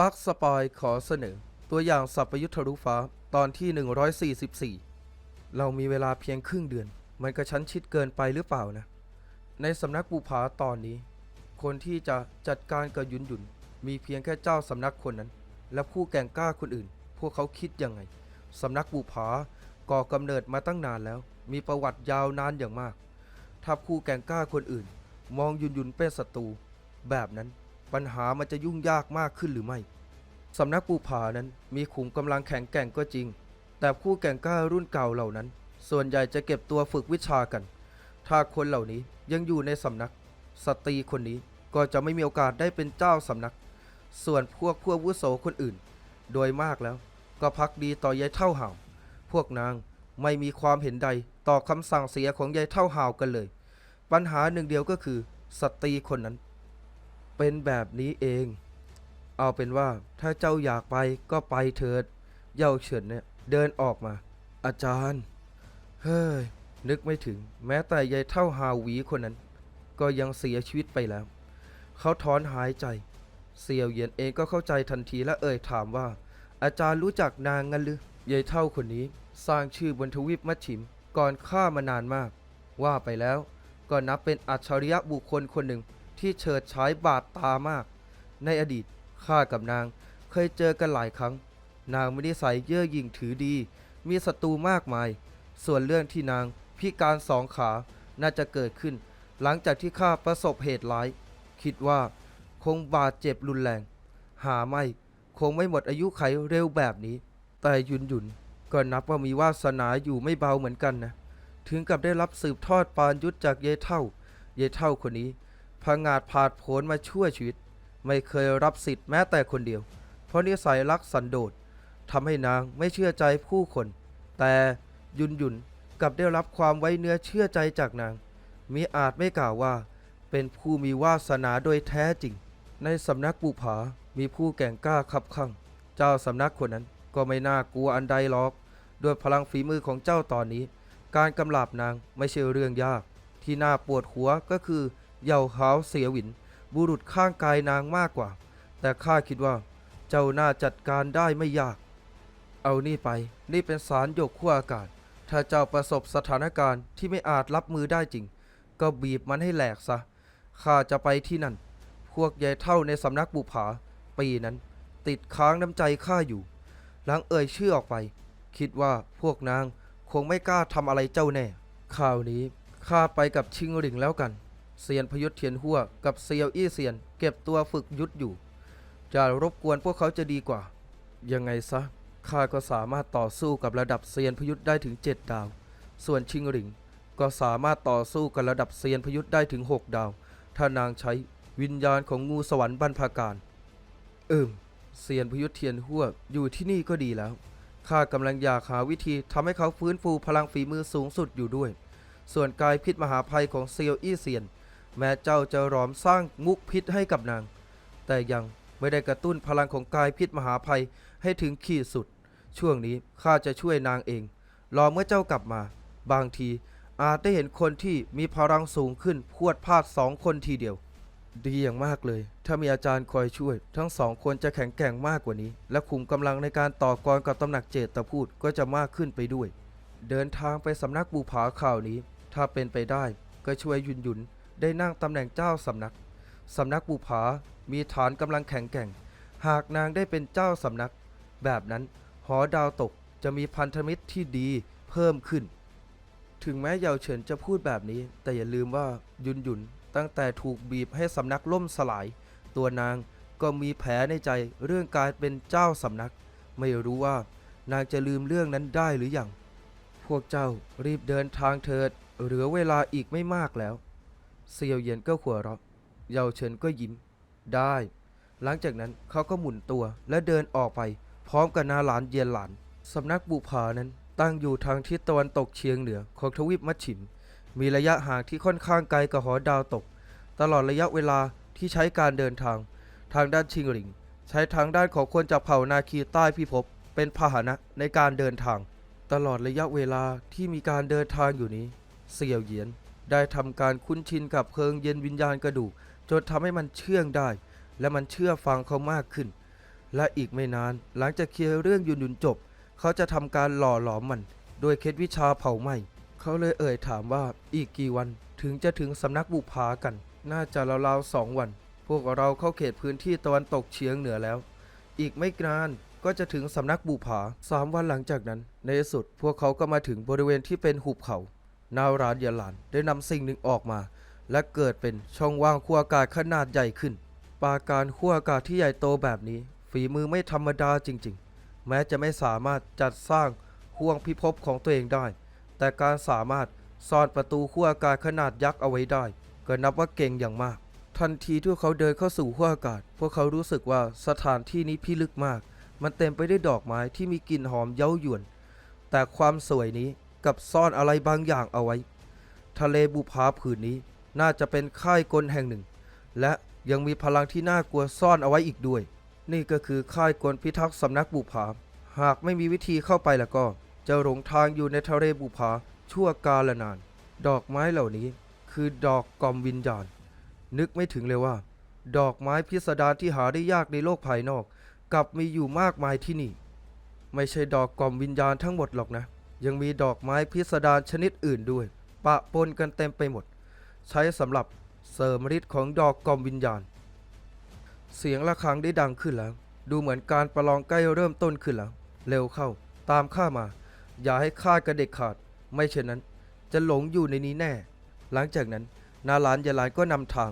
ปักสปอยขอเสนอ ตัวอย่างสัพยุทธรุฟ้าตอนที่ 144 เรามีเวลาเพียงครึ่งเดือน มันกระชั้นชิดเกินไปหรือเปล่านะ ในสำนักบุภาตอนนี้ คนที่จะจัดการกับยุนยุนมีเพียงแค่เจ้าสำนักคนนั้น และผู้แก่งกล้าคนอื่น พวกเขาคิดยังไงสำนักบุภาก่อกำเนิดมาตั้งนานแล้ว มีประวัติยาวนานอย่างมาก ถ้าผู้แก่งกล้าคนอื่น มองยุนยุนเป็นศัตรูแบบนั้น ปัญหามันจะยุ่งยากมากขึ้นหรือไม่สำนักปูผานั้นมีขุมกำลังแข็งแกร่งก็จริง แต่ผู้แก่งกล้ารุ่นเก่าเหล่านั้น ส่วนใหญ่จะเก็บตัวฝึกวิชากัน ถ้าคนเหล่านี้ยังอยู่ในสำนัก สตรีคนนี้ก็จะไม่มีโอกาสได้เป็นเจ้าสำนัก ส่วนพวกพวกวุโสคนอื่น โดยมากแล้ว ก็พักดีต่อยายเท่าห่าว พวกนางไม่มีความเห็นใดต่อคำสั่งเสียของยายเท่าห่าวกันเลย ปัญหาหนึ่งเดียวก็คือสตรีคนนั้น เป็นแบบนี้เอง เอาเป็นว่าถ้าเจ้าอยากไปก็ไปเถิด เย่าเฉินเนี่ยเดินออกมา อาจารย์ เฮ้ย นึกไม่ถึง แม้แต่ยายเท่าฮาวีคนนั้น ก็ยังเสียชีวิตไปแล้ว เขาถอนหายใจ เสี่ยวเหยียนเองก็เข้าใจทันทีและเอ่ยถามว่า อาจารย์รู้จักนางงั้นหรือยายเท่าคนนี้สร้างชื่อบนทวีปมัชชิม ก่อนข้ามานานมาก ว่าไปแล้วก็นับเป็นอัจฉริยะบุคคลคนหนึ่ง ที่เฉิดฉายบาดตามาก ในอดีตข้ากับนางเคยเจอกันหลายครั้ง นางไม่ได้ใส่เย่อหยิ่งถือดี มีศัตรูมากมาย ส่วนเรื่องที่นางพิการสองขาน่าจะเกิดขึ้น หลังจากที่ข้าประสบเหตุร้าย คิดว่าคงบาดเจ็บรุนแรง หาไม่คงไม่หมดอายุไขเร็วแบบนี้ แต่หยุนหยุนก็นับว่ามีวาสนาอยู่ไม่เบาเหมือนกันนะ ถึงกับได้รับสืบทอดปานยุทธจากเยเท่า เยเท่าคนนี้ พงาดผาดโผนมาช่วยชีวิต ไม่เคยรับสิทธิ์แม้แต่คนเดียว เพราะนิสัยรักสันโดษทำให้นางไม่เชื่อใจผู้คน แต่ยุนยุนกลับได้รับความไว้เนื้อเชื่อใจจากนาง มิอาจไม่กล่าวว่า เป็นผู้มีวาสนาโดยแท้จริง ในสำนักบุผามีผู้แก่งกล้าขับข้างเจ้าสำนักคนนั้นก็ไม่น่ากลัวอันใดหรอก ด้วยพลังฝีมือของเจ้าตอนนี้ การกำลาบนางไม่ใช่เรื่องยาก ที่น่าปวดหัวก็คือ เหย่าหาวเสียหวิน บุรุษข้างกายนางมากกว่า แต่ข้าคิดว่าเจ้าน่าจัดการได้ไม่ยาก เอานี่ไป นี่เป็นสารหยกขั้วอากาศ ถ้าเจ้าประสบสถานการณ์ที่ไม่อาจรับมือได้จริง ก็บีบมันให้แหลกซะ ข้าจะไปที่นั่น พวกยายเท่าในสำนักบุผา ปีนั้น ติดค้างน้ำใจข้าอยู่ หลังเอ่ยชื่อออกไป คิดว่าพวกนางคงไม่กล้าทำอะไรเจ้าแน่ ข่าวนี้ข้าไปกับชิงหริงแล้วกัน เซียนพยุทธเทียนหัวกับเซียวอี้เซียน เก็บตัวฝึกยุทธอยู่ จะรบกวนพวกเขาจะดีกว่า ยังไงซะข้าก็สามารถต่อสู้กับระดับเซียนพยุทธได้ถึง 7 ดาว ส่วนชิงหริง ก็สามารถต่อสู้กับระดับเซียนพยุทธได้ถึง 6 ดาว ถ้านางใช้วิญญาณของงูสวรรค์บรรพาการ เอิมเซียนพยุทธเทียนหัวอยู่ที่นี่ก็ดีแล้วข้ากำลังอยากหาวิธีทำให้เขาฟื้นฟูพลังฝีมือสูงสุดอยู่ด้วย ส่วนกายพิษมหาภัยของเซียวอี้เซียน แม้เจ้าจะหลอมสร้างมุกพิษให้กับนาง แต่ยังไม่ได้กระตุ้นพลังของกายพิษมหาภัยให้ถึงขีดสุด ช่วงนี้ข้าจะช่วยนางเอง รอเมื่อเจ้ากลับมา บางทีอาจได้เห็นคนที่มีพลังสูงขึ้นพวดพลาดสองคนทีเดียว ดีอย่างมากเลย ถ้ามีอาจารย์คอยช่วย ทั้งสองคนจะแข็งแกร่งมากกว่านี้ และขุมกำลังในการต่อกรกับตำหนักเจตพูดก็จะมากขึ้นไปด้วย เดินทางไปสำนักบูผาข่าวนี้ ถ้าเป็นไปได้ก็ช่วยยุนยุน ได้นั่งตำแหน่งเจ้าสำนัก สำนักบูผามีฐานกำลังแข็งแกร่ง หากนางได้เป็นเจ้าสำนัก แบบนั้นหอดาวตกจะมีพันธมิตรที่ดีเพิ่มขึ้น ถึงแม้เยาวเฉินจะพูดแบบนี้ แต่อย่าลืมว่ายุนยุนตั้งแต่ถูกบีบให้สำนักล่มสลาย ตัวนางก็มีแผลในใจเรื่องการเป็นเจ้าสำนัก ไม่รู้ว่านางจะลืมเรื่องนั้นได้หรืออยัง พวกเจ้ารีบเดินทางเถิด เหลือเวลาอีกไม่มากแล้ว เซียวเยียนก็หัวเราะ เยาเฉินก็ยิ้ม ได้ หลังจากนั้นเขาก็หมุนตัวและเดินออกไป พร้อมกับนาหลานเยียนหลาน สำนักบุพานั้นตั้งอยู่ทางทิศตะวันตกเฉียงเหนือของทวีปมัชชิม มีระยะห่างที่ค่อนข้างไกลกับหอดาวตก ตลอดระยะเวลาที่ใช้การเดินทาง ทางด้านชิงหลิง ใช้ทางด้านของคนจากเผ่านาคีใต้พิภพเป็นพาหนะในการเดินทาง ตลอดระยะเวลาที่มีการเดินทางอยู่นี้ เสี่ยวเหยียน ได้ทำการคุ้นชินกับเพลิงเย็นวิญญาณกระดูกจนทำให้มันเชื่องได้ และมันเชื่อฟังเขามากขึ้น และอีกไม่นานหลังจากเคลียร์เรื่องยุนยุนจบ เขาจะทำการหล่อหลอมมัน โดยเคล็ดวิชาเผาไหม้เขาเลยเอ่ยถามว่าอีกกี่วันถึงจะถึงสำนักบุพากัน น่าจะราวๆสองวัน พวกเราเข้าเขตพื้นที่ตะวันตกเฉียงเหนือแล้ว อีกไม่นานก็จะถึงสำนักบุผาสามวันหลังจากนั้น ในที่สุดพวกเขาก็มาถึงบริเวณที่เป็นหุบเขา นาวรานยาลานได้นำสิ่งหนึ่งออกมา และเกิดเป็นช่องว่างขั้วอากาศขนาดใหญ่ขึ้น ปาการขั้วอากาศที่ใหญ่โตแบบนี้ ฝีมือไม่ธรรมดาจริง ๆ แม้จะไม่สามารถจัดสร้างห่วงพิภพของตัวเองได้ แต่การสามารถซ่อนประตูขั้วอากาศขนาดยักษ์เอาไว้ได้ ก็นับว่าเก่งอย่างมาก ทันทีที่เขาเดินเข้าสู่ขั้วอากาศ พวกเขารู้สึกว่าสถานที่นี้พิลึกมาก มันเต็มไปด้วยดอกไม้ที่มีกลิ่นหอมเย้ายวน แต่ความสวยนี้ กับซ่อนอะไรบางอย่างเอาไว้ ทะเลบุพาผืนนี้น่าจะเป็นค่ายกลแห่งหนึ่ง และยังมีพลังที่น่ากลัวซ่อนเอาไว้อีกด้วย นี่ก็คือค่ายกลพิทักษ์สำนักบุพาหากไม่มีวิธีเข้าไปแล้วก็ จะหลงทางอยู่ในทะเลบุพาชั่วกาลนาน ดอกไม้เหล่านี้คือดอกกอมวิญญาณ นึกไม่ถึงเลยว่า ดอกไม้พิสดารที่หาได้ยากในโลกภายนอก กลับมีอยู่มากมายที่นี่ ไม่ใช่ดอกกอมวิญญาณทั้งหมดหรอกนะ ยังมีดอกไม้พิสดารชนิดอื่นด้วย ปะปนกันเต็มไปหมด ใช้สำหรับเสริมฤทธิ์ของดอกกอมวิญญาณ เสียงะระฆังได้ดังขึ้นแล้ว ดูเหมือนการประลองใกล้เริ่มต้นขึ้นแล้ว เร็วเข้า ตามข้ามา อย่าให้ข้ากระเด็กขาด ไม่เช่นนั้น จะหลงอยู่ในนี้แน่ หลังจากนั้นนาหลานยาหลานก็นำทาง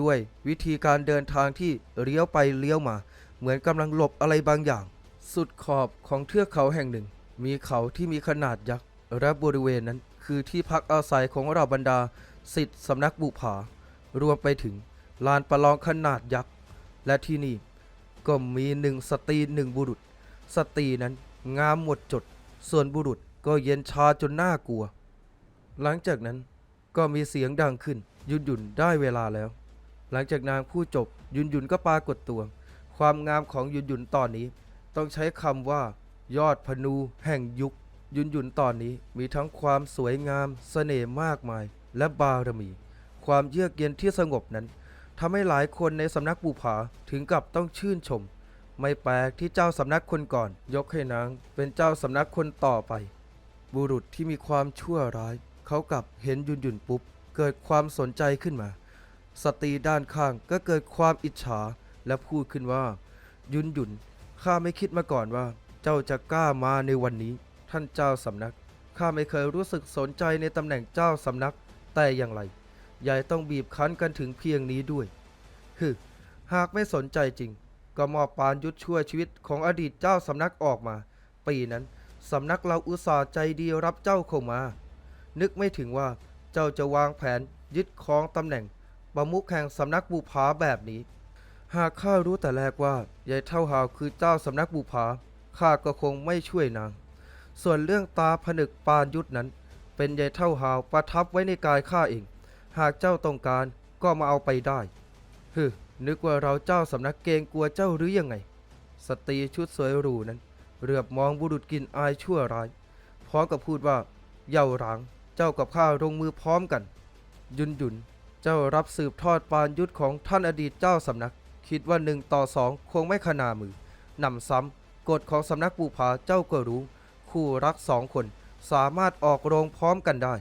ด้วยวิธีการเดินทางที่เลี้ยวไปเลี้ยวมา เหมือนกำลังหลบอะไรบางอย่าง สุดขอบของเทือกเขาแห่งหนึ่ง มีเขาที่มีขนาดยักษ์และบริเวณนั้นคือที่พักอาศัยของเราบรรดาสิทธิสำนักบุผารวมไปถึงลานประลองขนาดยักษ์และที่นี่ก็มีหนึ่งสตรีหนึ่งบุรุษ สตรีนั้นงามหมดจด ส่วนบุรุษก็เย็นชาจนน่ากลัว หลังจากนั้นก็มีเสียงดังขึ้น ยุนยุนได้เวลาแล้ว หลังจากนางพูดจบยุนยุนก็ปรากฏตัว ความงามของยุนยุนตอนนี้ ต้องใช้คำว่า ยอดพนูแห่งยุค ยุนยุนตอนนี้มีทั้งความสวยงามเสน่ห์มากมาย และบารมี ความเยือกเย็นที่สงบนั้นทำให้หลายคนในสำนักบุผาถึงกับต้องชื่นชม ไม่แปลกที่เจ้าสำนักคนก่อน ยกให้นางเป็นเจ้าสำนักคนต่อไป บุรุษที่มีความชั่วร้าย เขากลับเห็นยุนยุนปุ๊บ เกิดความสนใจขึ้นมา สตรีด้านข้างก็เกิดความอิจฉาและพูดขึ้นว่า ยุนยุนข้าไม่คิดมาก่อนว่า เจ้าจะกล้ามาในวันนี้ ท่านเจ้าสำนัก ข้าไม่เคยรู้สึกสนใจในตำแหน่งเจ้าสำนัก แต่อย่างไรยายต้องบีบคั้นกันถึงเพียงนี้ด้วยฮึหากไม่สนใจจริง ก็มอบปานยุทธช่วยชีวิตของอดีตเจ้าสำนักออกมา ปีนั้นสำนักเราอุตส่าห์ใจดีรับเจ้าเข้ามา นึกไม่ถึงว่าเจ้าจะวางแผนยึดครองตำแหน่งประมุขแห่งสำนักบุพาแบบนี้ หากข้ารู้แต่แรกว่ายายเท่าหาวคือเจ้าสำนักบุพา ข้าก็คงไม่ช่วยนาง ส่วนเรื่องตาผนึกปานยุทธนั้น เป็นยายเท่าหาวประทับไว้ในกายข้าเอง หากเจ้าต้องการก็มาเอาไปได้ฮึนึกว่าเราเจ้าสำนักเกงกลัวเจ้าหรือยังไง สตรีชุดสวยหรูนั้นเหลือบมองบุรุษกลินอายชั่วร้าย พร้อมกับพูดว่า เย่าหลาง เจ้ากับข้าลงมือพร้อมกัน ยุนยุน เจ้ารับสืบทอดปานยุทธของท่านอดีตเจ้าสำนัก คิดว่าหนึ่งต่อสองคงไม่ขนามือนำซ้ำ กฎของสำนักปูผาเจ้าก็รู้ คู่รักสองคนสามารถออกโรงพร้อมกันได้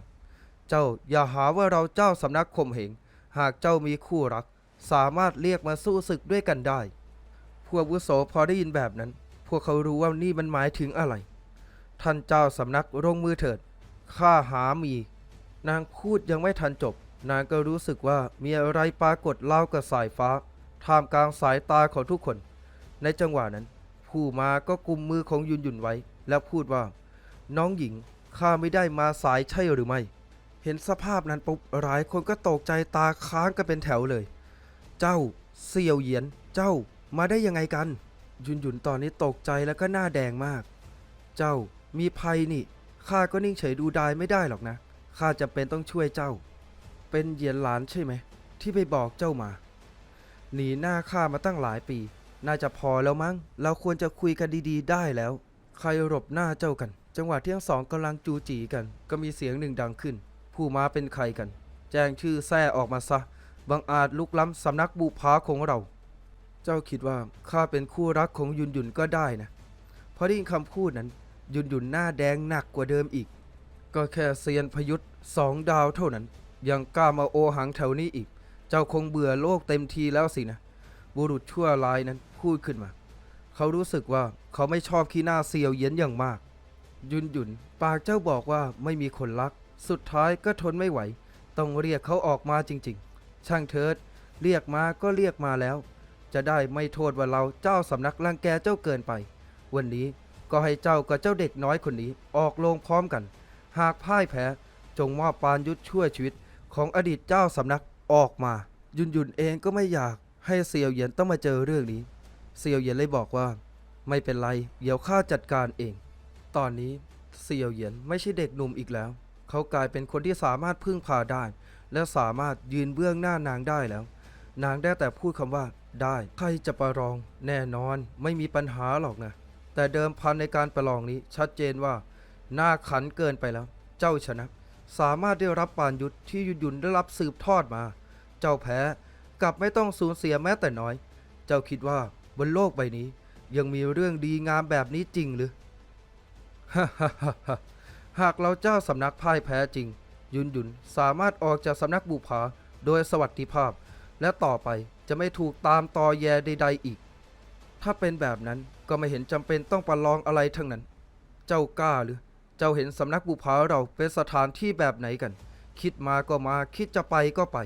เจ้าอย่าหาว่าเราเจ้าสำนักข่มเหง หากเจ้ามีคู่รัก สามารถเรียกมาสู้ศึกด้วยกันได้ พวกวุโสพอได้ยินแบบนั้น พวกเขารู้ว่านี่มันหมายถึงอะไร ท่านเจ้าสำนักลงมือเถิด ข้าหามี นางพูดยังไม่ทันจบ นางก็รู้สึกว่ามีอะไรปรากฏเล่ากับสายฟ้า ท่ามกลางสายตาของทุกคน ในจังหวะนั้น ผู้มาก็กุมมือของยุนยุนไว้ แล้วพูดว่า น้องหญิงข้าไม่ได้มาสายใช่หรือไม่ เห็นสภาพนั้นปุ๊บหลายคนก็ตกใจตาค้างกันเป็นแถวเลย เจ้าเสี่ยวเหยียนเจ้ามาได้ยังไงกัน ยุนยุนตอนนี้ตกใจแล้วก็หน้าแดงมาก เจ้ามีภัยนี่ข้าก็นิ่งเฉยดูดายไม่ได้หรอกนะข้าจะเป็นต้องช่วยเจ้า เป็นเหยียนหลานใช่ไหม ที่ไปบอกเจ้ามา หนีหน้าข้ามาตั้งหลายปี น่าจะพอแล้วมั้ง เราควรจะคุยกันดีๆ ได้แล้ว ใครหลบหน้าเจ้ากัน จังหวะที่ทั้งสองกำลังจูจีกัน ก็มีเสียงหนึ่งดังขึ้น ผู้มาเป็นใครกัน แจ้งชื่อแท้ออกมาซะ บังอาจลุกล้ำสำนักบูพาของเรา เจ้าคิดว่าข้าเป็นคู่รักของยุนยุนก็ได้นะเพราะได้ยินคำพูดนั้น ยุนยุนหน้าแดงหนักกว่าเดิมอีก ก็แค่เซียนพยุทธ์สองดาวเท่านั้น ยังกล้ามาโอหังแถวนี้อีก เจ้าคงเบื่อโลกเต็มทีแล้วสินะบุรุษชั่วร้ายนั้น พูดขึ้นมา เขารู้สึกว่าเขาไม่ชอบขี้หน้าเซียวเยียนอย่างมาก ยุนหยุนปากเจ้าบอกว่าไม่มีคนรัก สุดท้ายก็ทนไม่ไหว ต้องเรียกเขาออกมาจริง ๆ ช่างเถิด เรียกมาก็เรียกมาแล้ว จะได้ไม่โทษว่าเราเจ้าสำนักรังแกเจ้าเกินไป วันนี้ก็ให้เจ้ากับเจ้าเด็กน้อยคนนี้ออกโรงพร้อมกัน หากพ่ายแพ้จงมอบปานยุทธช่วยชีวิตของอดีตเจ้าสำนักออกมา ยุนยุนเองก็ไม่อยากให้เซียวเหยียนต้องมาเจอเรื่องนี้ เซียวเหยียนเลยบอกว่า ไม่เป็นไร เดี๋ยวข้าจัดการเอง ตอนนี้เซียวเหยียนไม่ใช่เด็กหนุ่มอีกแล้ว เขากลายเป็นคนที่สามารถพึ่งพาได้ และสามารถยืนเบื้องหน้านางได้แล้ว นางได้แต่พูดคำว่า ได้ใครจะประลอง แน่นอนไม่มีปัญหาหรอกนะ แต่เดิมพันในการประลองนี้ชัดเจนว่าหน้าขันเกินไปแล้ว เจ้าชนะ สามารถได้รับปานยุทธที่ยุนยุนได้รับสืบทอดมา เจ้าแพ้กลับไม่ต้องสูญเสียแม้แต่น้อย เจ้าคิดว่า บนโลกใบนี้ ยังมีเรื่องดีงามแบบนี้จริงหรือหากเราเจ้าสำนักพ่ายแพ้จริง ยุนยุนสามารถออกจากสำนักบุพาโดยสวัสดิภาพ และต่อไปจะไม่ถูกตามตอแยใดๆอีก ถ้าเป็นแบบนั้นก็ไม่เห็นจำเป็นต้องประลองอะไรทั้งนั้น เจ้ากล้าหรือ เจ้าเห็นสำนักบุพาเราเป็นสถานที่แบบไหนกัน คิดมาก็มาคิดจะไปก็ไป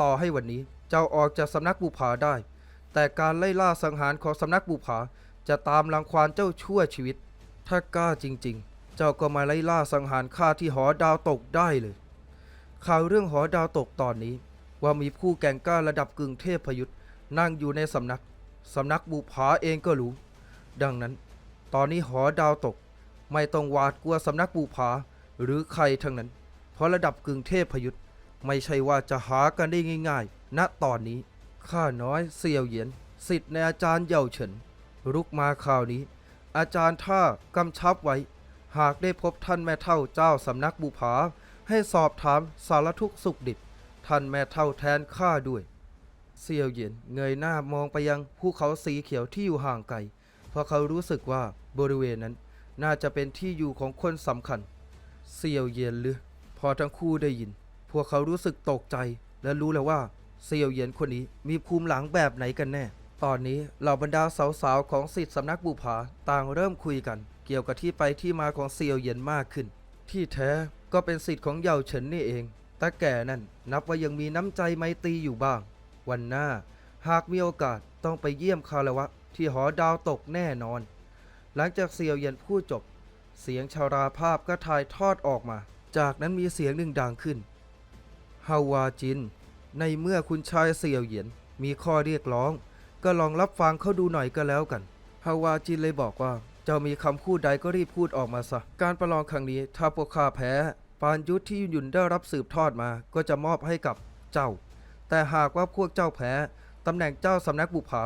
ต่อให้วันนี้เจ้าออกจากสำนักบุพาได้ แต่การไล่ล่าสังหารของสำนักบุพาจะตามรังควานเจ้าชั่วชีวิต ถ้ากล้าจริง ๆ เจ้าก็มาไล่ล่าสังหารข้าที่หอดาวตกได้เลย ข่าวเรื่องหอดาวตกตอนนี้ ว่ามีผู้แก่งกล้าระดับกึ่งเทพพยุทธ์นั่งอยู่ในสำนัก สำนักบุพาเองก็รู้ ดังนั้น ตอนนี้หอดาวตก ไม่ต้องหวาดกลัวสำนักบุพาหรือใครทั้งนั้น เพราะระดับกึ่งเทพพยุทธ์ไม่ใช่ว่าจะหากันได้ง่าย ๆ ณตอนนี้ ข้าน้อยเสี่ยวเหยียนสิทธิ์ในอาจารย์เย่าเฉินรุกมาข่าวนี้ อาจารย์ท่ากำชับไว้ หากได้พบท่านแม่เท่าเจ้าสำนักบุภา ให้สอบถามสารทุกข์สุขดิบท่านแม่เท่าแทนข้าด้วยเซียวเหยียนเงยหน้ามองไปยังภูเขาสีเขียวที่อยู่ห่างไกลเพราะเขารู้สึกว่าบริเวณนั้น น่าจะเป็นที่อยู่ของคนสำคัญเซียวเหยียนหรือพอทั้งคู่ได้ยิน พวกเขารู้สึกตกใจและรู้แล้วว่า เซียวเหยียนคนนี้มีภูมิหลังแบบไหนกันแน่ ตอนนี้เหล่าบรรดาสาวๆของสิทธิสำนักบุภาต่างเริ่มคุยกัน เกี่ยวกับที่ไปที่มาของเซียวเหยียนมากขึ้น ที่แท้ก็เป็นสิทธิ์ของเหย่าเฉินนี่เองแต่แก่นั่นนับว่ายังมีน้ำใจไมตรีอยู่บ้าง วันหน้าหากมีโอกาสต้องไปเยี่ยมคารวะ ที่หอดาวตกแน่นอน หลังจากเซียวเยียนพูดจบ เสียงชาราภาพก็ถ่ายทอดออกมา จากนั้นมีเสียงหนึ่งดังขึ้นฮาวาจิน ในเมื่อคุณชายเสี่ยวเหยียนมีข้อเรียกร้อง ก็ลองรับฟังเขาดูหน่อยก็แล้วกันฮาวาจินเลยบอกว่าเจ้ามีคำพูดใดก็รีบพูดออกมาซะ การประลองครั้งนี้ถ้าพวกข้าแพ้ ปานยุทธที่ยุนยุนได้รับสืบทอดมา ก็จะมอบให้กับเจ้า แต่หากว่าพวกเจ้าแพ้ตำแหน่งเจ้าสำนักบุภา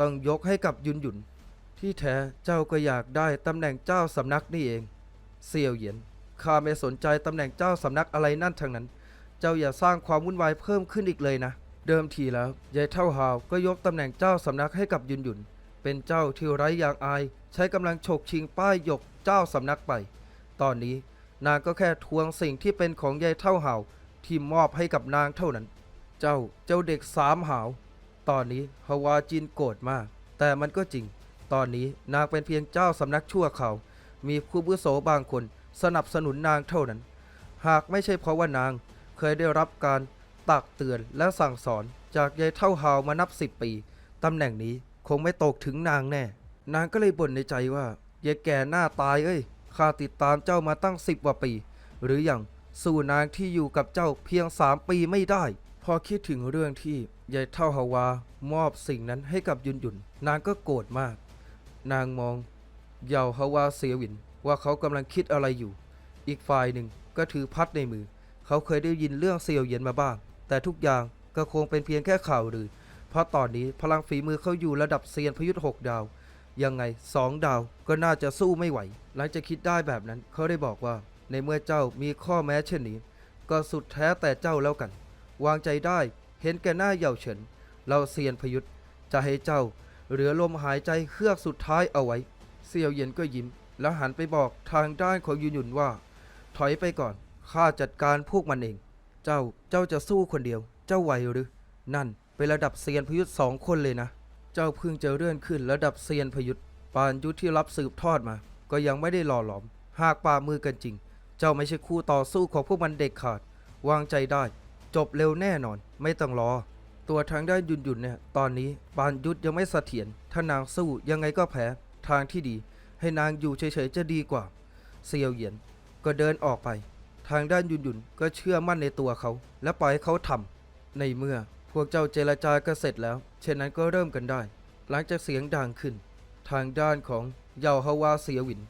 ต้องยกให้กับยุนยุน ที่แท้เจ้าก็อยากได้ตำแหน่งเจ้าสำนักนี่เอง เสี่ยวเหยียนข้าไม่สนใจตำแหน่งเจ้าสำนักอะไรนั่นทั้งนั้น เจ้าอย่าสร้างความวุ่นวายเพิ่มขึ้นอีกเลยนะ เดิมทีแล้วยายเท่าหาวก็ยกตำแหน่งเจ้าสำนักให้กับยุนยุน เป็นเจ้าที่ไร้อย่างอาย ใช้กำลังฉกชิงป้ายหยกเจ้าสำนักไป ตอนนี้นางก็แค่ทวงสิ่งที่เป็นของยายเท่าหาวที่มอบให้กับนางเท่านั้น เจ้าเจ้าเด็กสามหาว ตอนนี้ฮาวาจินโกรธมาก แต่มันก็จริง ตอนนี้นางเป็นเพียงเจ้าสำนักชั่วเขามีผู้บุโสบางคนสนับสนุนนางเท่านั้น หากไม่ใช่เพราะว่านาง เคยได้รับการตักเตือนและสั่งสอนจากยายเท่าหาวมานับสิบปี ตำแหน่งนี้คงไม่ตกถึงนางแน่ นางก็เลยบ่นในใจว่ายายแก่หน้าตายเอ้ยข้าติดตามเจ้ามาตั้งสิบกว่าปี หรืออย่างสู้นางที่อยู่กับเจ้าเพียงสามปีไม่ได้ พอคิดถึงเรื่องที่ยายเท่าฮาวามอบสิ่งนั้นให้กับยุนยุนนางก็โกรธมาก นางมองเยาฮาวาเสียวินว่าเขากำลังคิดอะไรอยู่ อีกฝ่ายหนึ่งก็ถือพัดในมือ เขาเคยได้ยินเรื่องเซียวเหยียนมาบ้าง แต่ทุกอย่างก็คงเป็นเพียงแค่ข่าวลือ เพราะตอนนี้พลังฝีมือเขาอยู่ระดับเซียนพยุทธ์หกดาว ยังไงสองดาวก็น่าจะสู้ไม่ไหว หลังจากคิดได้แบบนั้นเขาได้บอกว่า ในเมื่อเจ้ามีข้อแม้เช่นนี้ ก็สุดแท้แต่เจ้าแล้วกัน วางใจได้เห็นแก่หน้าเหย่าเฉิน เราเซียนพยุทธ์จะให้เจ้า เหลือลมหายใจเครือกสุดท้ายเอาไว้ เซียวเหยียนก็ยิ้ม แล้วหันไปบอกทางด้านของยุนยุนว่า ถอยไปก่อน ข้าจัดการพวกมันเอง เจ้า เจ้าจะสู้คนเดียว เจ้าไหวหรือ นั่น เป็นระดับเซียนพยุทธ์สองคนเลยนะ เจ้าเพิ่งจะเลื่อนขึ้นระดับเซียนพยุทธ์ปานยุทธที่รับสืบทอดมา ก็ยังไม่ได้หล่อหลอม หากป่ามือกันจริง เจ้าไม่ใช่คู่ต่อสู้ของพวกมันเด็กขาด วางใจได้ จบเร็วแน่นอน ไม่ต้องรอ ตัวทางด้านยุนหยุนเนี่ย ตอนนี้ปานยุทธยังไม่เสถียร ถ้านางสู้ยังไงก็แพ้ ทางที่ดี ให้นางอยู่เฉยๆจะดีกว่า เซียวเหยียนก็เดินออกไป ทางด้านยุนหยุนก็เชื่อมั่นในตัวเขา และปล่อยให้เขาทำในเมื่อพวกเจ้าเจรจาก็เสร็จแล้ว เช่นนั้นก็เริ่มกันได้ หลังจากเสียงดังขึ้น ทางด้านของเยาฮาวาเสียวิน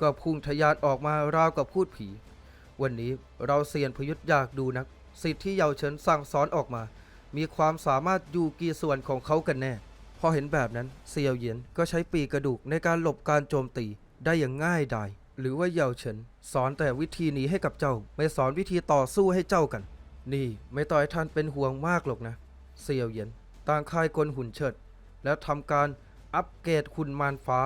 ก็พุ่งทะยานออกมาราวกับพูดผี วันนี้เราเซียนพยุทธอยากดูนัก สิทธิ์ที่เยาวเฉินสั่งสอนออกมา มีความสามารถอยู่กี่ส่วนของเขากันแน่ พอเห็นแบบนั้นเซียวเหยียนก็ใช้ปีกระดูกในการหลบการโจมตีได้อย่างง่ายดาย หรือว่าเยาวเฉินสอนแต่วิธีหนี้ให้กับเจ้า ไม่สอนวิธีต่อสู้ให้เจ้ากัน นี่ไม่ต่อยท่านเป็นห่วงมากหรอกนะ เซียวเหยียนต่างค่ายกลหุ่นเชิด แล้วทำการอัปเกรดหุ่นมารฟ้า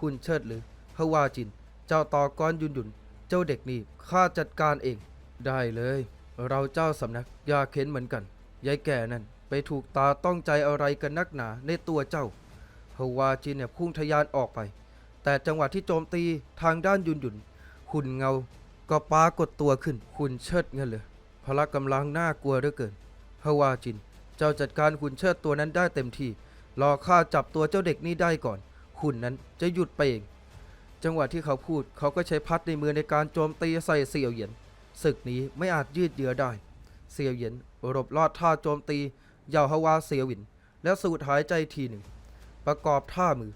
หุ่นเชิดหรือฮาวาจิน เจ้าต่อกรยุนหยุน เจ้าเด็กนี่ข้าจัดการเอง ได้เลย เราเจ้าสำนักยาเห็นเหมือนกันยายแก่นั่นไปถูกตาต้องใจอะไรกันนักหนาในตัวเจ้าฮาวาจินเนี่ยพุ่งทะยานออกไป แต่จังหวะที่โจมตีทางด้านยุนหยุนหุ่นเงา ก็ปรากฏตัวขึ้นหุ่นเชิดเงินเลยพละกำลังน่ากลัวเหลือเกินฮาวาจิน เจ้าจัดการหุ่นเชิดตัวนั้นได้เต็มที่ รอข้าจับตัวเจ้าเด็กนี่ได้ก่อน หุ่นนั้นจะหยุดไปเอง จังหวะที่เขาพูดเขาก็ใช้พัดในมือในการโจมตีใส่เสี่ยวเหยียนศึกนี้ไม่อาจยืดเยื้อได้ เสี่ยวเหยียนหลบลอดท่าโจมตีเหยาฮาวาเสี่ยวหวิน แล้วสูดหายใจทีหนึ่ง ประกอบท่ามือ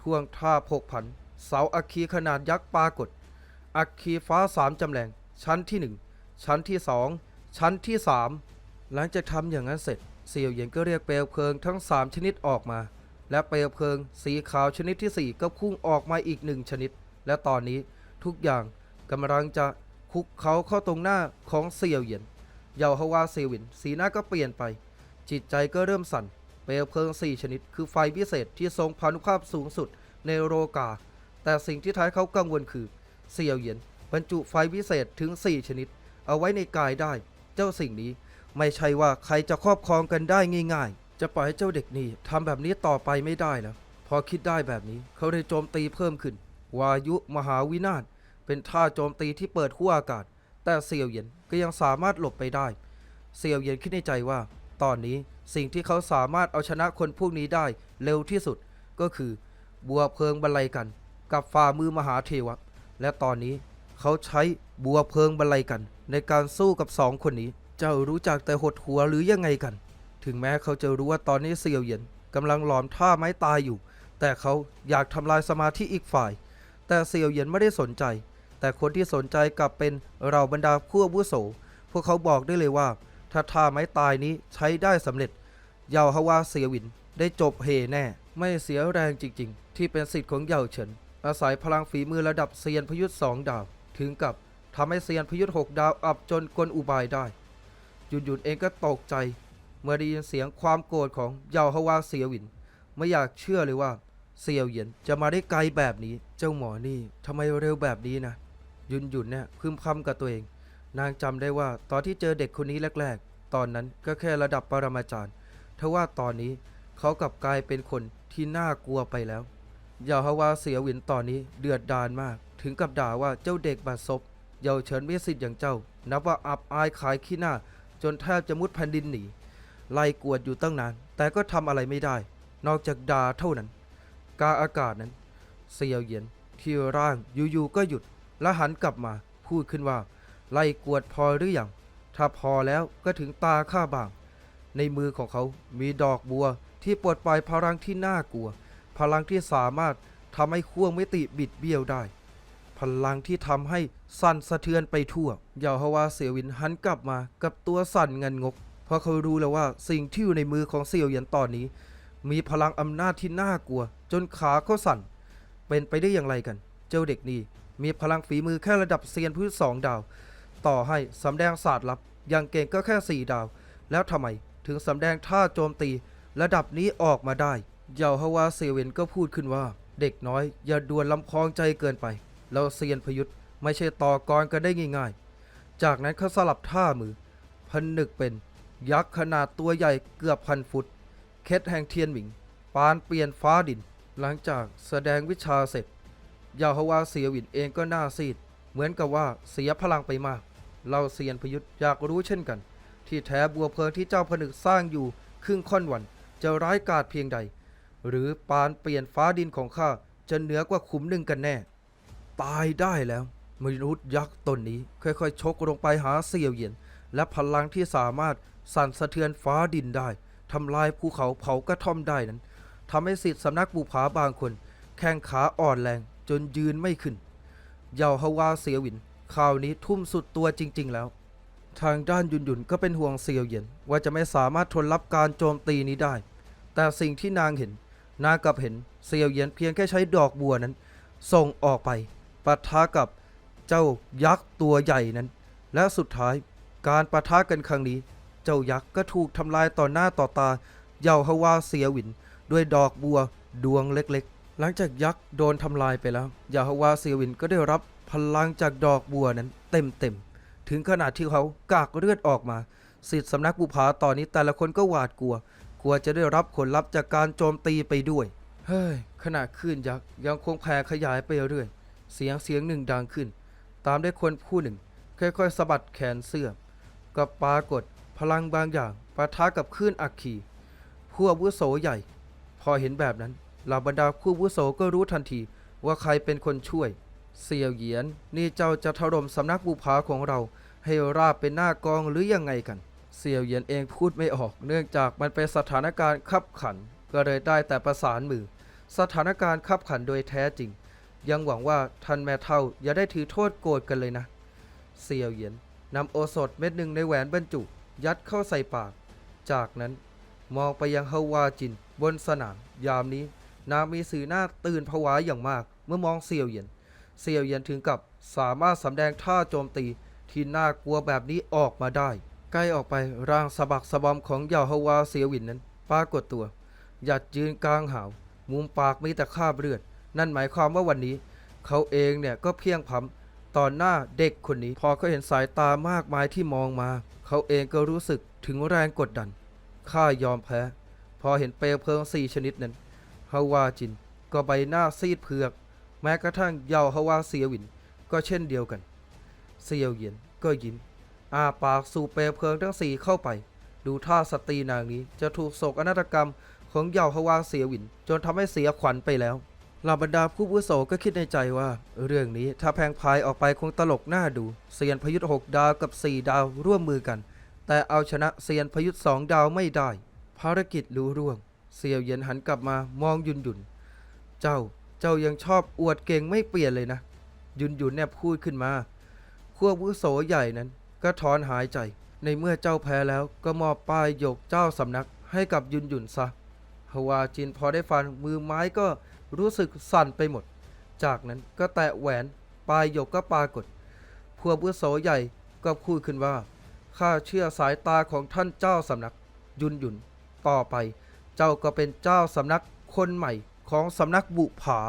ท่วงท่าพกผัน เสาอัคคีขนาดยักษ์ปรากฏ อัคคีฟ้าสามจำแรงชั้นที่หนึ่งชั้นที่สองชั้นที่สามหลังจากทำอย่างนั้นเสร็จ เสี่ยวเหยียนก็เรียกเปลวเพลิงทั้งสามชนิดออกมา และเปลวเพลิง สีขาวชนิดที่สี่ก็พุ่งออกมาอีกหนึ่งชนิด และตอนนี้ทุกอย่างกำลังจะคุกเขาเข้าตรงหน้าของเสี่ยวเหยียนเยาฮาวาเซวิน สีหน้าก็เปลี่ยนไป จิตใจก็เริ่มสั่น เปลวเพลิงสี่ชนิด คือไฟพิเศษที่ทรงพานุภาพสูงสุดในโรกา แต่สิ่งที่ท้ายเขากังวลคือ เสี่ยวเหยียนบรรจุไฟพิเศษถึง 4 ชนิด เอาไว้ในกายได้ เจ้าสิ่งนี้ไม่ใช่ว่าใครจะครอบครองกันได้ง่ายๆ จะปล่อยให้เจ้าเด็กนี่ทำแบบนี้ต่อไปไม่ได้แล้ว พอคิดได้แบบนี้เขาเลยโจมตีเพิ่มขึ้น วายุมหาวินาศเป็นท่าโจมตีที่เปิดขั้วอากาศ แต่เสี่ยวเหยียนก็ยังสามารถหลบไปได้ เสี่ยวเหยียนคิดในใจว่า ตอนนี้สิ่งที่เขาสามารถเอาชนะคนพวกนี้ได้เร็วที่สุดก็คือ บัวเพลิงบรรลัยกัน กับฝ่ามือมหาเทวะ และตอนนี้เขาใช้บัวเพลิงบรรลัยกัน ในการสู้กับสองคนนี้ เจ้ารู้จักแต่หดหัวหรือยังไงกัน ถึงแม้เขาจะรู้ว่าตอนนี้เสี่ยวเหยียนกำลังหลอมท่าไม้ตายอยู่ แต่เขาอยากทำลายสมาธิอีกฝ่าย แต่เสี่ยวเหยียนไม่ได้สนใจ แต่คนที่สนใจกลับเป็นเราบรรดาผู้วุโส พวกเขาบอกได้เลยว่า ถ้าท่าไม้ตายนี้ใช้ได้สำเร็จ เยาฮาวาเสียวินได้จบเฮแน่ ไม่เสียแรงจริง ๆ ที่เป็นสิทธิ์ของเยาเฉิน อาศัยพลังฝีมือระดับเซียนพยุทธ์สองดาว ถึงกับทำให้เซียนพยุทธ์หกดาวอับจนกลอุบายได้หยุนหยุนเองก็ตกใจ เมื่อได้ยินเสียงความโกรธของเยาฮาวาเสียวิน ไม่อยากเชื่อเลยว่าเซียวเหยียนจะมาได้ไกลแบบนี้ เจ้าหมอนี่ทำไมเร็วแบบนี้นะหยุนหยุนเนี่ยพึมพำกับตัวเอง นางจำได้ว่าตอนที่เจอเด็กคนนี้แรก ๆ ตอนนั้นก็แค่ระดับปรมาจารย์ทว่าตอนนี้เขากลับกลายเป็นคนที่น่ากลัวไปแล้วยาฮาวาเสียหวินตอนนี้เดือดดาลมาก ถึงกับด่าว่าเจ้าเด็กบาดซบเยาวเฉินไม่สิทธิ์อย่างเจ้า นับว่าอับอายขายขี้หน้า จนแทบจะมุดแผ่นดินหนีไล่กวดอยู่ตั้งนาน แต่ก็ทำอะไรไม่ได้ นอกจากด่าเท่านั้น กาอากาศนั้น เสียวเหยียนที่ร่างอยู่ๆก็หยุดและหันกลับมาพูดขึ้นว่า ไล่กวดพอหรือยัง ถ้าพอแล้วก็ถึงตาข้าบาง ในมือของเขามีดอกบัวที่ปลดปล่อยพลังที่น่ากลัว พลังที่สามารถทำให้ขั้วมิติบิดเบี้ยวได้ พลังที่ทำให้สั่นสะเทือนไปทั่วเยาฮาวาเสียวินหันกลับมากับตัวสั่นเงินงก เพราะเขารู้แล้วว่าสิ่งที่อยู่ในมือของเสี่ยวหยียนตอนนี้ มีพลังอำนาจที่น่ากลัว จนขาเขาสั่น เป็นไปได้อย่างไรกัน เจ้าเด็กนี่มีพลังฝีมือแค่ระดับเซียนพื้นสองดาว ต่อให้สำแดงศาสตร์ลับย่างเก่งก็แค่สี่ดาว แล้วทำไมถึงสำแดงท่าโจมตีระดับนี้ออกมาได้ เยาฮาวาเซเวนก็พูดขึ้นว่า เด็กน้อยอย่าด่วนลำพองใจเกินไป เราเซียนพยุทธ์ไม่ใช่ต่อกรกันได้ง่ายๆ จากนั้นเขาสลับท่ามือพันนึกเป็น ยักษ์ขนาดตัวใหญ่เกือบพันฟุต เคสแห่งเทียนหมิง ปานเปลี่ยนฟ้าดิน หลังจากแสดงวิชาเสร็จ ยาฮาวาเสียหวินเองก็หน้าซีด เหมือนกับว่าเสียพลังไปมาก เราเซียนพยุทธ์อยากรู้เช่นกัน ที่แท้บัวเพลิงที่เจ้าผนึกสร้างอยู่ครึ่งค่อนวันจะร้ายกาจเพียงใด หรือปานเปลี่ยนฟ้าดินของข้าจะเหนือกว่าขุมหนึ่งกันแน่ ตายได้แล้วมนุษย์ยักษ์ตนนี้ค่อยๆ ชกลงไปหาเสี่ยวเหยียนและพลังที่สามารถสั่นสะเทือนฟ้าดินได้ทำลายภูเขาเผากระท่อมได้นั้นทำให้สิทธิสำนักบุผาบางคน แข้งขาอ่อนแรงจนยืนไม่ขึ้น เยาฮาวาเสียวห วินข่าวนี้ทุ่มสุดตัวจริง ๆ แล้ว ทางด้านยุนยุนก็เป็นห่วงเซียวเหยียนว่าจะไม่สามารถทนรับการโจมตีนี้ได้ แต่สิ่งที่นางเห็น นางกลับเห็นเซียวเหยียนเพียงแค่ใช้ดอกบัวนั้น ส่งออกไปปะทะกับเจ้ายักษ์ตัวใหญ่นั้น และสุดท้ายการปะทะกันครั้งนี้ เจ้ายักษ์ก็ถูกทำลายต่อหน้าต่อตาเยาฮาวาเสียวิน ด้วยดอกบัวดวงเล็กๆ หลังจากยักษ์โดนทำลายไปแล้วเยาฮาวาเสียวินก็ได้รับ พลังจากดอกบัวนั้นเต็มๆถึงขนาดที่เขากากเลือดออกมาสิทธิสำนักบุพาตอนนี้แต่ละคนก็หวาดกลัว กลัวจะได้รับผลลัพธ์จากการโจมตีไปด้วย เฮ้ยขณะคลื่นยักษ์ยังคงแผ่ขยายไปเรื่อย เสียงเสียงหนึ่งดังขึ้น ตามด้วยคนผู้หนึ่ง ค่อยๆสะบัดแขนเสื้อก็ปรากฏพลังบางอย่างปะทะกับคลื่นอัคคีผู้อาวุโสใหญ่ พอเห็นแบบนั้นเหล่าบรรดาผู้อาวุโสก็รู้ทันทีว่าใครเป็นคนช่วย เสี่ยวเหยียน นี่เจ้าจะถล่มสำนักบุพาของเรา ให้ราบเป็นหน้ากองหรือยังไงกัน เสี่ยวเหยียนเองพูดไม่ออก เนื่องจากมันเป็นสถานการณ์ขับขัน ก็เลยได้แต่ประสานมือ สถานการณ์ขับขันโดยแท้จริง ยังหวังว่าท่านแม่เท่าอย่าได้ถือโทษโกรธกันเลยนะ เสี่ยวเหยียนนำโอสถเม็ดหนึ่งในแหวนบรรจุ ยัดเข้าใส่ปาก จากนั้นมองไปยังเฮาวาจิน บนสนาม ยามนี้ นางมีสีหน้าตื่นผวาอย่างมาก เมื่อมองเสี่ยวเหยียน เสียวเยียนถึงกับสามารถสำแดงท่าโจมตีที่น่ากลัวแบบนี้ออกมาได้ ใกล้ออกไปร่างสะบักสะบอมของเหยาฮาวาเสียวหวินนั้นปรากฏตัว หยัดยืนกลางหาว มุมปากมีแต่คราบเลือด นั่นหมายความว่าวันนี้ เขาเองเนี่ยก็เพียงพำต่อหน้าเด็กคนนี้ พอเขาเห็นสายตามากมายที่มองมา เขาเองก็รู้สึกถึงแรงกดดันข้ายอมแพ้ พอเห็นเปลวเพลิงสี่ชนิดนั้นฮาวาจินก็ใบหน้าซีดเผือก แม้กระทั่งเยาฮาวาเสียหวิน ก็เช่นเดียวกัน เซียวเยียนก็ยิ้มอาปากสู่เปลเพลิงทั้งสี่เข้าไป ดูท่าสตรีนางนี้จะถูกโศกอนาตกรรมของเยาฮาวาเสียหวิน จนทำให้เสียขวัญไปแล้วเหล่าบรรดาผู้วุโสก็คิดในใจว่า เรื่องนี้ถ้าแพงพายออกไปคงตลกหน้าดูเซียนพยุทธ์หกดาวกับสี่ดาวร่วมมือกัน แต่เอาชนะเซียนพยุทธ์สองดาวไม่ได้ ภารกิจรู้ร่วง เซียวเย็นหันกลับมามองยุนยุน เจ้า เจ้ายังชอบอวดเก่งไม่เปลี่ยนเลยนะ ยุนยุนเนี่ยพูดขึ้นมาขั้ววุโสใหญ่นั้น ก็ถอนหายใจ ในเมื่อเจ้าแพ้แล้วก็มอบป้ายยกเจ้าสำนักให้กับยุนยุนซะฮวาจินพอได้ฟันมือไม้ก็รู้สึกสั่นไปหมด จากนั้นก็แตะแหวนปลายยกก็ปรากฏ พวกวุโสใหญ่ก็พูดขึ้นว่าข้าเชื่อสายตาของท่านเจ้าสำนัก ยุนยุน ต่อไป เจ้าก็เป็นเจ้าสำนักคนใหม่ ของสำนักบุผา